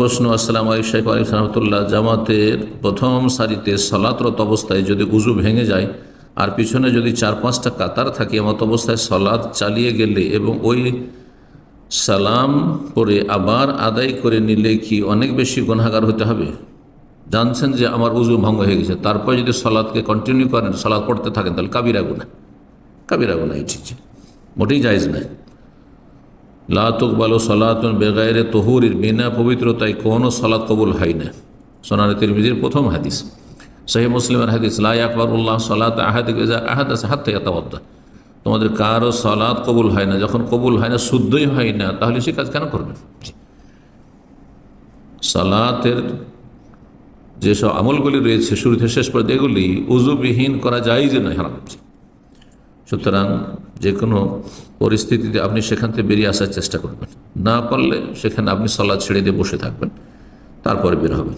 প্রশ্ন, আসসালাম আলী শেখ আলী রহমতুল্লাহ জামাতের প্রথম সারিতে সলাতরত অবস্থায় যদি উজু ভেঙে যায়, আর পিছনে যদি চার পাঁচটা কাতার থাকে, এমত অবস্থায় সলাদ চালিয়ে গেলে এবং ওই সালাম পরে আবার আদায় করে নিলে কি অনেক বেশি গুণাগার হতে হবে? জানছেন যে আমার উজু ভঙ্গ হয়ে গেছে, তারপর যদি সলাদকে কন্টিনিউ করেন সলাদ পড়তে থাকেন, তাহলে কাবিরা গুণা কাবিরা এই ঠিক মোটেই জায়জ নাই লাতুক বালো সলাতুন বেগায়রে তহুরির বিনা পবিত্রতায় কোনো সলাৎ কবুল হয় না। সোনার তিরমিজির প্রথম হাদিস। সহি মুসলিমের হাদিস লাই আকবরুল্লাহ সলাত আহাদ হাত থেকে তাবদ্দা তোমাদের কারও সলাৎ কবুল হয় না, যখন কবুল হয় না, শুদ্ধই হয় না, তাহলে সে কাজ কেন করবেন সালাতের যেসব আমলগুলি রয়েছে শুরু থেকে শেষ পর্যন্ত, এগুলি উজুবিহীন করা যায় যে নয়, হারাম। সুতরাং যে কোনো পরিস্থিতিতে আপনি সেখান থেকে বেরিয়ে আসার চেষ্টা করবেন। না পারলে সেখানে আপনি সলাদ ছেড়ে দিয়ে বসে থাকবেন, তারপরে বের হবেন।